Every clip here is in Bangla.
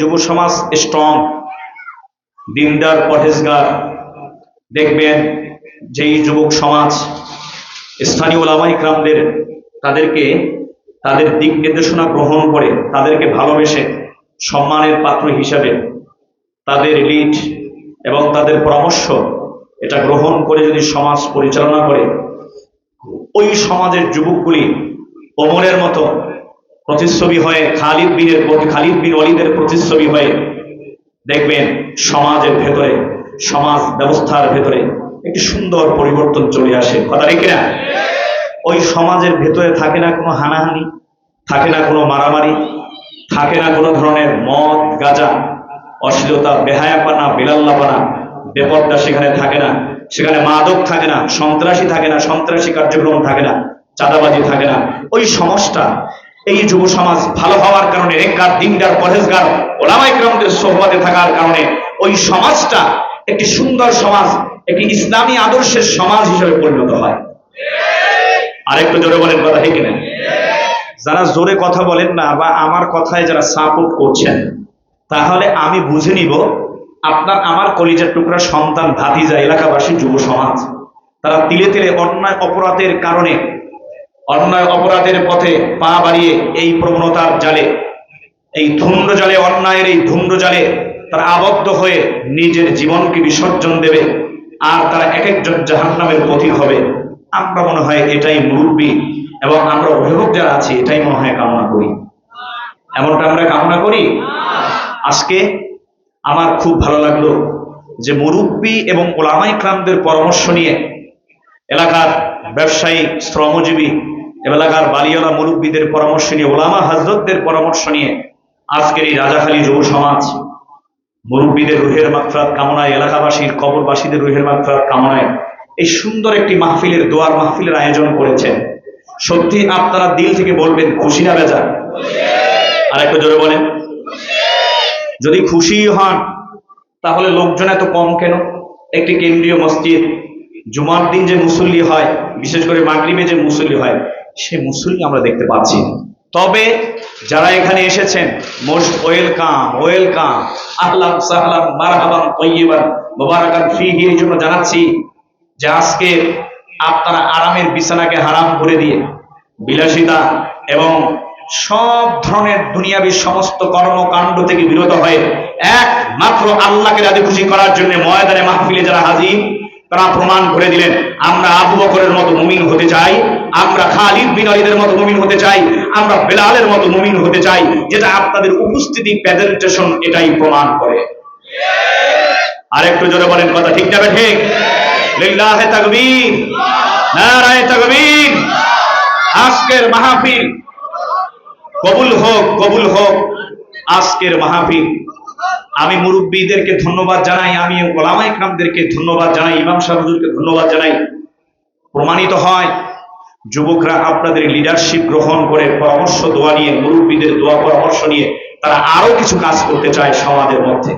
যুব সমাজ স্ট্রং দিনদার, পরহেজগার, দেখবেন যেই যুবক সমাজ, স্থানীয় ক্রামদের তাদেরকে, তাদের দিক নির্দেশনা গ্রহণ করে, তাদেরকে ভালোবেসে সম্মানের পাত্র হিসাবে তাদের লিড এবং তাদের পরামর্শ এটা গ্রহণ করে যদি সমাজ পরিচালনা করে, ওই সমাজের যুবকগুলি ওমরের মতো প্রতিচ্ছবি হয়ে খালিদ প্রতি খালিদ বিন অলিদের প্রতিচ্ছবি হয়ে দেখবেন সমাজের ভেতরে, সমাজ ব্যবস্থার ভেতরে একটি সুন্দর পরিবর্তন চলে আসে। কথা রেখে না ওই সমাজের ভেতরে থাকে না কোনো হানাহানি, থাকে না কোনো মারামারি, থাকে না কোনো ধরনের মদ, গাঁজা, অশ্লীলতা, বেহায়াপানা, বিলাল্লাপানা, বেপর্দা সেখানে থাকে না। সেখানে মাদক থাকে না, সন্ত্রাসী থাকে না, সন্ত্রাসী কার্যক্রম থাকে না, চাঁদাবাজি থাকে না। ওই সমাজটা এই যুব সমাজ ভালো হওয়ার কারণে রেখার দিনদার পরেজগার ওলামাই গ্রামদের সোহবাতে থাকার কারণে ওই সমাজটা একটি সুন্দর সমাজ, একটি ইসলামী আদর্শের সমাজ হিসেবে পরিণত হয়। আরেকটু জোরে বলেন কথা ঠিক না যারা জোরে কথা বলেন না বা আমার কথায় যারা সাপোর্ট করছেন, তাহলে আমি বুঝে নিব আপনার, আমার কলিজার টুকরা সন্তান ভাতিজা, এলাকাবাসী যুব সমাজ, তারা তিলে তিলে অন্যায়, অপরাধের কারণে অন্যায় অপরাধের পথে পা বাড়িয়ে এই প্রবণতার জালে, এই ধুন্ড জালে, অন্যায়ের এই ধুন্ড জালে তারা আবদ্ধ হয়ে নিজের জীবনকে বিসর্জন দেবে আর তারা এক একজন জাহান্নামের পথিক হবে। আমরা মনে হয় এটাই মুরব্বী এবং আমরা অভিভাবক যারা আছি, এটাই মনে হয় কামনা করি। এমনটা আমরা কামনা করি? আজকে আমার খুব ভালো লাগল যে মুরব্বী এবং ওলামাই ক্রামদের পরামর্শ নিয়ে এলাকার ব্যবসায়ী, শ্রমজীবী এলাকার বালিওয়ালা মুরব্বীদের পরামর্শ নিয়ে, ওলামা হাজরতদের পরামর্শ নিয়ে আজকের এই রাজাখালী যুব সমাজ, মুরব্বীদের রুহের মাত্রাত কামনায়, এলাকাবাসীর কবরবাসীদের রুহের মাত্রাত কামনায় এই সুন্দর একটি মাহফিলের, দোয়ার মাহফিলের আয়োজন করেছেন। সত্যি আপনারা দিল থেকে বলবেন, খুশি না বেজা আর একটু জোরে বলেন। যদি খুশি হন, তাহলে লোকজন এত কম কেন? একটি কেন্দ্রীয় মসজিদ, জুমার দিন যে মুসল্লি হয়, বিশেষ করে মাগরিবে যে মুসল্লি হয় সে মুসল্লি আমরা দেখতে পাচ্ছি। তবে যারা এখানে এসেছেন জানাচ্ছি যে আজকে আপনারা আরামের বিছানাকে হারাম করে দিয়ে, বিলাসিতা এবং সব ধরনের দুনিয়াবি সমস্ত কর্মকাণ্ড থেকে বিরত হয়ে একমাত্র আল্লাহকে রাজি খুশি করার জন্য ময়দানে মাহফিলে যারা হাজির তারা প্রমাণ করে দিলেন, আমরা আবু বকরের মতো মুমিন হতে চাই, আমরা খালিদ বিন মতো মুমিন হতে চাই, আমরা বেলালের মতো মুমিন হতে চাই, যেটা আপনাদের উপস্থিতি প্রেজেন্টেশন এটাই প্রমাণ করে। আর একটু জোরে বলেন কথা ঠিক যাবে ঠিক? লিল্লাহে তাকবীর, নারায়ে তাকবীর, আজকের মাহফিল কবুল হোক কবুল হোক, আজকের মাহফিল আমি মুরব্বীদেরকে ধন্যবাদ জানাই, আমি ওলামা ইকরামদেরকে ধন্যবাদ জানাই, ইমাম সাহুজুরকে ধন্যবাদ জানাই। প্রমাণিত হয়, যুবকরা আপনাদের লিডারশিপ গ্রহণ করে পরামর্শ দোয়া নিয়ে, মুরব্বীদের দোয়া পরামর্শ নিয়ে তারা আরও কিছু কাজ করতে চায় সমাজের মধ্যে।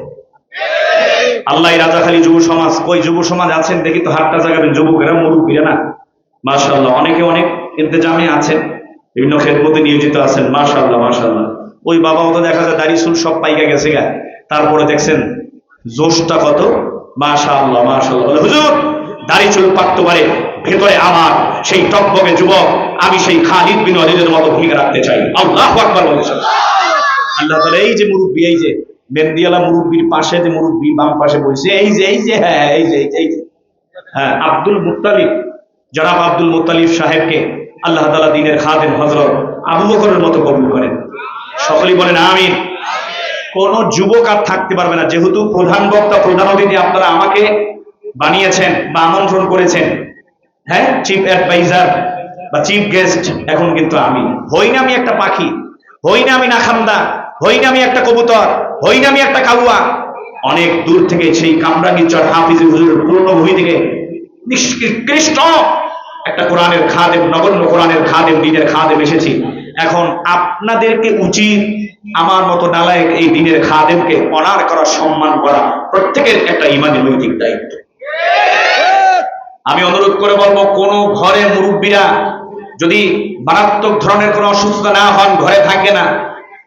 আল্লাহ রাজাখালী যুব সমাজ, কই যুব সমাজ আছেন দেখি তো হাতটা জাগাবেন, যুবকেরা মুরব্বীরা না? মাশাল্লাহ অনেকে অনেক ইন্তজামে আছেন, বিভিন্ন ক্ষেত্রে নিয়োজিত আছেন মাশাল্লাহ মাশাল্লাহ ওই বাবা তো দেখা যায় দাড়ি চুল সব পাইকা গেছে গা। তারপরে দেখছেন জোশটা কত? মাশাল্লাহ মাশাল্লাহ বলে হুজুর দাড়ি চুল পাকতে পারে ভেতরে আমার সেই টকবকে যুবক আমি সেই খালিদ বিন ওয়ালিদের মতো ভূমিকা রাখতে চাই। আল্লাহ আকবার বলেছেন আল্লাহ তাআলা এই যে মুরব্বী এই যে মেহেদিয়ালা মুরব্বীর পাশে যে মুরব্বী বাম পাশে বলছে এই যে এই যে হ্যাঁ এই যে এই যে, হ্যাঁ আব্দুল মুত্তালিব জনাব আব্দুল মুত্তালিব সাহেবকে আল্লাহ তাআলা দিনের খাদেম হযরত আবু বকরের মতো কবুল করেন। সকলেই বলেন আমিন। কোন যুবক আর থাকতে পারবে না। যেহেতু প্রধান বক্তা, প্রধান অতিথি আপনারা আমাকে বানিয়েছেন বা আমন্ত্রণ করেছেন হ্যাঁ? চিফ অ্যাডভাইজার বা চিফ গেস্ট এখন কিন্তু আমি। হই না আমি একটা পাখি, হই না আমি নাখান্দা, হই না আমি একটা কবুতর, হই না আমি একটা কাউয়া অনেক দূর থেকে সেই কামরাঙ্গীচর হাফিজ হুজুরের পুরনো ভূমি থেকে নিষ্কৃষ্ট একটা কোরআনের খাদেম, নগণ্য কোরআনের খাদেম, দিনের খাদেম এসেছি। এখন আপনাদেরকে উচিত আমার মতো নালায়ক এই দিনের খাদেমকে অনার করা, সম্মান করা। প্রত্যেকের একটা ইমানি নৈতিক দায়িত্ব। আমি অনুরোধ করে বলব, কোন ঘরে মুরব্বীরা যদি মারাত্মক ধরনের কোনো অসুস্থতা না হন, ঘরে থাকে না।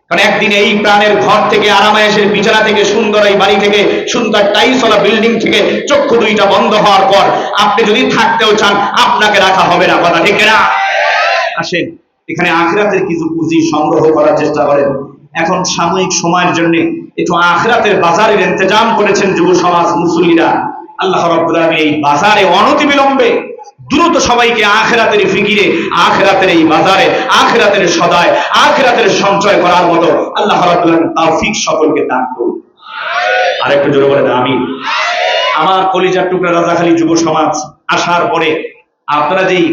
কারণ একদিন এই প্রাণের ঘর থেকে আরামায়েশের বিছানা থেকে সুন্দর এই বাড়ি থেকে সুন্দর টাইসওয়ালা বিল্ডিং থেকে চক্ষু দুইটা বন্ধ হওয়ার পর আপনি যদি থাকতেও চান, আপনাকে রাখা হবে না, কথা ঠিক না আসেন। এখানে আখরাতের কিছু পুঁজি সংগ্রহ করার চেষ্টা করেন। এখন সাময়িক সময়ের জন্য একটু আখরাতের বাজারের ইন্তজাম করেছেন যুব সমাজ মুসলিরা আল্লাহ রাব্বুল এই বাজারে অনতিবিলম্বে দ্রুত সবাইকে আখেরাতের ফিকিরে, আখেরাতের এই বাজারে, আখেরাতের সদায়, আখেরাতের সঞ্চয় করার মতো আল্লাহ রাব্বুল আলামিন তৌফিক সকলকে দান করুন। আরেকটু জোরে বলেন আমি আমার কলিজার টুকরা রাজাখালী যুব সমাজ আসার পরে আপনারা যেই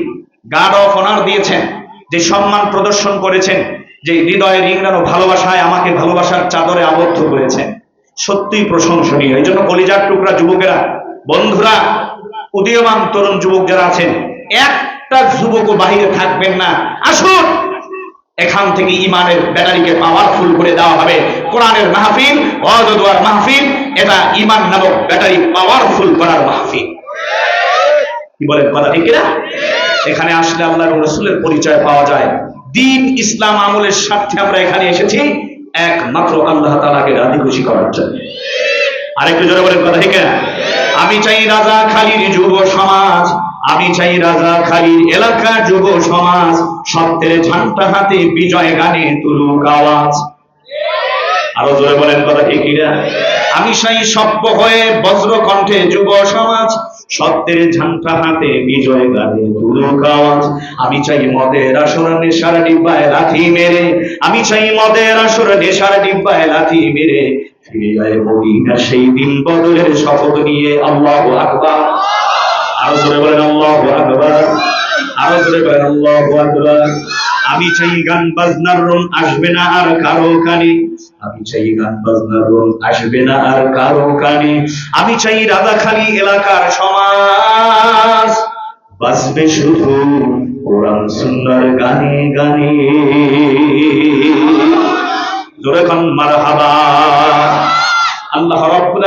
গার্ড অফ অনার দিয়েছেন যে সম্মান প্রদর্শন করেছেন, যে হৃদয়ে রিংড়ানো ভালোবাসায় আমাকে ভালোবাসার চাদরে আবদ্ধ করেছেন, সত্যিই প্রশংসনীয়। এই জন্য কলিজার টুকরা যুবকেরা, বন্ধুরা, উদীয়মান তরুণ যুবক যারা আছেন, একটা যুবকও বাহিরে থাকবেন না। আসুন, এখান থেকে ইমানের ব্যাটারিকে পাওয়ারফুল করে দেওয়া হবে। কোরআনের মাহফিল অজদুয়ার মাহফিল, এটা ইমান নামক ব্যাটারি পাওয়ারফুল করার মাহফিল। কি বলেন কথা ঠিক না এখানে আসলে আল্লাহ রসুলের পরিচয় পাওয়া যায়। দিন ইসলাম আমলের স্বার্থে আমরা এখানে এসেছি, একমাত্র আল্লাহ তালাকে রাজি খুশি করার জন্য। আরেকটু জোরে বলেন কথা, ঠিক আমি চাই রাজা খালির যুব সমাজ, আমি চাই রাজা খালির এলাকার যুব সমাজ, সত্যের ঝান্টা হাতে বিজয় গানে তুলুক আওয়াজ। আরও জোরে বলেন কথা, ঠিক আমি সেই সভ্য হয়ে বজ্র কণ্ঠে যুব সমাজ, সত্যের ঝান্টা হাতে বিজয় গানে তুলুক আমি চাই মদের আসর নেশার ডিব্বায় লাথি মেরে, আমি চাই মদের আসর নেশার ডিব্বায় লাথি মেরে। ফিরে যায় মদিনা সেই দিন বদলের শপথ নিয়ে, আল্লাহু আকবার। আরও জোরে বলেন, আল্লাহু আকবার। আরও জোরে বলেন, আল্লাহু আকবার। আমি চাই গান বাজনার রং আসবে না আর কারও কানে। আমি চাই গান বাজনার রং আসবে না আর কারও কানে। আমি চাই এলাকার সমাজ। শুধু কোরআন গানে গানে। মারহাবা। আল্লাহ রাব্বুল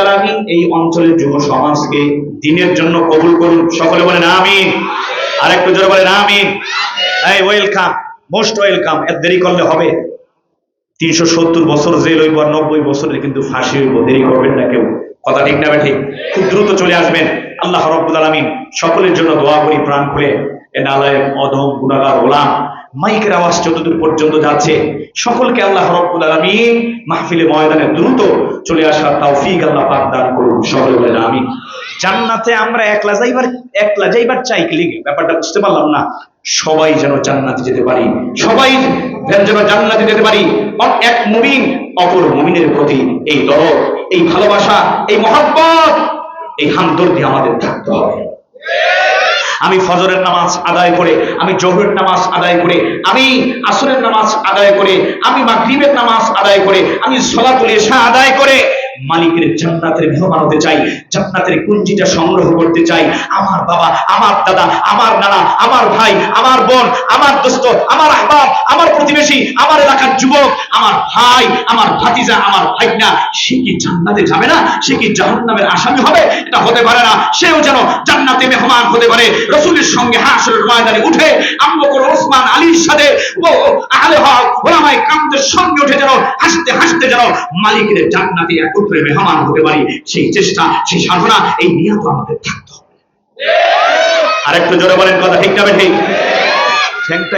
এই অঞ্চলের যুব সমাজকে দিনের জন্য কবুল করুন। সকলে বলেন আমিন। আরেকটু জোরে বলেন আমিন। এই, ওয়েলকাম, মোস্ট ওয়েলকাম। এর দেরি করলে হবে। তিনশো সত্তর বছর জেল হইব আর নব্বই বছরের কিন্তু ফাঁসি হইব। দেরি করবেন না কেউ। কথা ঠিক না ঠিক খুব দ্রুত চলে আসবেন। আল্লাহ রব্বুল আলমিন সকলের জন্য দোয়া করি, প্রাণ খুলে। এ নালায় অধম গুণাগার গোলাম। মাইকের আওয়াজ যতদূর পর্যন্ত যাচ্ছে। সকলকে আল্লাহ রব্বুল আলামিন মাহফিলে ময়দানে দ্রুত চলে আসার তৌফিক আল্লাহ পাক দান করুন। সকলে আমিন। জান্নাতে আমরা একলা যাইবার একলা যাইবার চাই কি? ব্যাপারটা বুঝতে পারলাম না। সবাই যেন জান্নাতে যেতে পারি। সবাই যেন জান্নাতে যেতে পারি। এক মুমিন, অপর মুমিনের প্রতি এই দরদ, এই ভালোবাসা, এই মহব্বত, এই হামদর্দি আমাদের থাকতে হবে। আমি ফজরের নামাজ আদায় করে, আমি জহুরের নামাজ আদায় করে, আমি আসরের নামাজ আদায় করে, আমি মাগরিবের নামাজ আদায় করে, আমি সলাতুল ইশা আদায় করে। মালিকের জান্নাতের মেহমান হতে চাই, জান্নাতের কুঞ্জিটা সংগ্রহ করতে চাই। আমার বাবা, আমার দাদা, আমার নানা, আমার ভাই, আমার বোন, আমার দোস্ত, আমার আহবাব, আমার প্রতিবেশী, আমার এলাকার যুবক, আমার ভাই, আমার ভাতিজা, আমার ভাইনা, সে কি জান্নাতে যাবে না? সে কি জাহান্নামের আসামি হবে? এটা হতে পারে না। সেও যেন জান্নাতে মেহমান হতে পারে। রসুলের সঙ্গে হাসরের ময়দানে উঠে আম্বু করে ওসমান আলীর সাথে ও আহলে হক ওলামায়ে কামদের সঙ্গে উঠে যেন, হাসতে হাসতে যেন মালিকের জান্নাতে একত্রে মেহমান হতে পারি, সেই চেষ্টা, সেই সাধনা, এই নিয়ত আমাদের থাকতে হবে। আরেকটু জোরে বলেন কথা ঠিক না ঠিক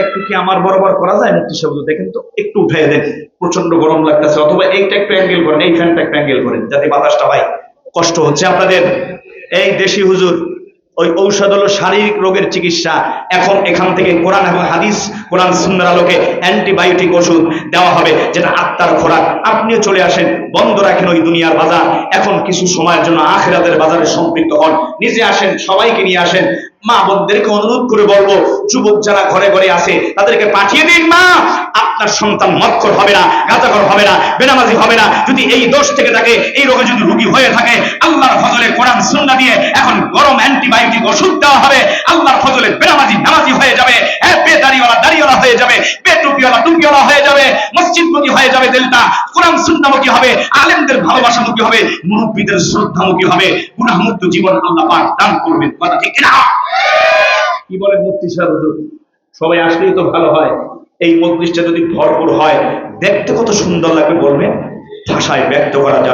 একটু কি আমার বরাবর করা যায়, মুক্তি শব্দ? দেখেন তো, একটু উঠে দেন। প্রচণ্ড গরম লাগতেছে, অথবা এইটা একটু অ্যাঙ্গেল করেন, এই ফ্যানটা একটু অ্যাঙ্গেল করেন, যাতে বাতাসটা পাই কষ্ট হচ্ছে আপনাদের। এই দেশি হুজুর ওই ঔষধ হলো শারীরিক রোগের চিকিৎসা। এখন এখান থেকে কোরআন এবং হাদিস, কোরআন সুন্নার আলোকে অ্যান্টিবায়োটিক ওষুধ দেওয়া হবে যেটা আত্মার খোরাক। আপনিও চলে আসেন, বন্ধ রাখেন ওই দুনিয়ার বাজার। এখন কিছু সময়ের জন্য আখেরাতের বাজারে সম্পৃক্ত হন। নিজে আসেন, সবাইকে নিয়ে আসেন। মা বোনদেরকে অনুরোধ করে বলব, যুবক যারা ঘরে ঘরে আছে, তাদেরকে পাঠিয়ে দিন মা। আপনার সন্তান মৎকর হবে না, গাঁজাখর হবে না, বেনামাজি হবে না। যদি এই দোষ থেকে থাকে, এই রোগে যদি রোগী হয়ে থাকে, আল্লাহর ফজলে কোরআন, সুন্নাহ দিয়ে এখন গরম অ্যান্টিবায়োটিক ওষুধ দেওয়া হবে। আল্লাহর ফজলে বেনামাজি, নামাজি হয়ে যাবে। হ্যাঁ বেদারিওয়ালা দাড়িওয়ালা হয়ে যাবে, বেটুপিওয়ালা, টুপিওয়ালা হয়ে যাবে, মসজিদমুখী হয়ে যাবে দিলটা। কোরআন সুন্নামুখী হবে, আলেমদের ভালোবাসামুখী হবে, মুরব্বীদের শ্রদ্ধামুখী হবে। গুনাহমুক্ত জীবন আল্লাহ পাক দান করবেন, কথা ঠিক না কি বলে মুক্তি সাহেব সবাই আসলেই তো ভালো হয়। এই মজলিসটা যদি ভরপুর হয় দেখতে কত সুন্দর লাগবে বলবেন ভাষায় ব্যক্ত করা যাবে।